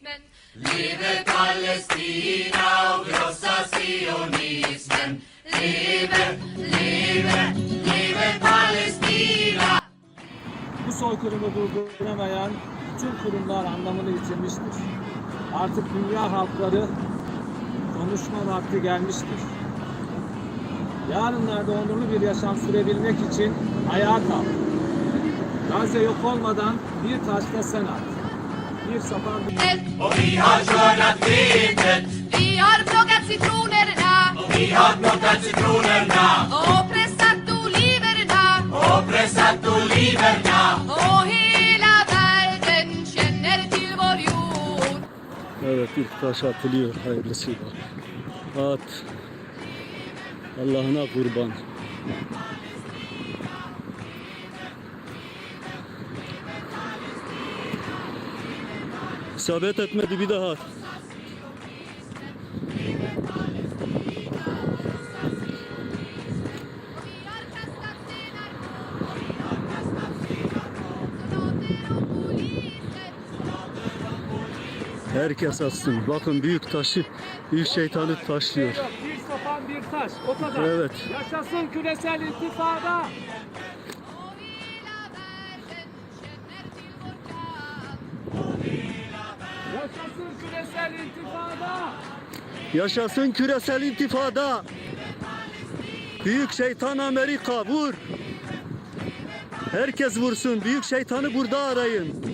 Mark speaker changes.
Speaker 1: sionismen.
Speaker 2: Lebe Palästina krossa sionismen. Lebe, lebe, lebe Palestina.
Speaker 3: Bu soykırımı durduramayan tüm kurumlar anlamını yitirmiştir. Artık dünya halkları konuşma vakti gelmiştir. Yarınlarda onurlu bir yaşam sürebilmek için ayağa kalk. Gazze yok olmadan bir taşla sen at. Bir sapan bir...
Speaker 2: Och vi har skördat vetet
Speaker 1: Vi har plockat citronerna
Speaker 2: och vi har plockat citronerna
Speaker 1: och pressat oliverna
Speaker 2: och pressat oliverna.
Speaker 1: och hela världen känner till vår jord.
Speaker 4: Evet ilk taş atılıyor hayırlısıyla. At. Allah'ına kurban. İsabet etmedi bir daha. Herkes atsın. Bakın büyük taşı, büyük şeytanı taşlıyor.
Speaker 3: Bir sapan bir taş. O kadar.
Speaker 4: Evet.
Speaker 3: Yaşasın küresel intifada. Yaşasın küresel intifada.
Speaker 4: Yaşasın küresel intifada. Büyük şeytan Amerika vur. Herkes vursun. Büyük şeytanı burada arayın.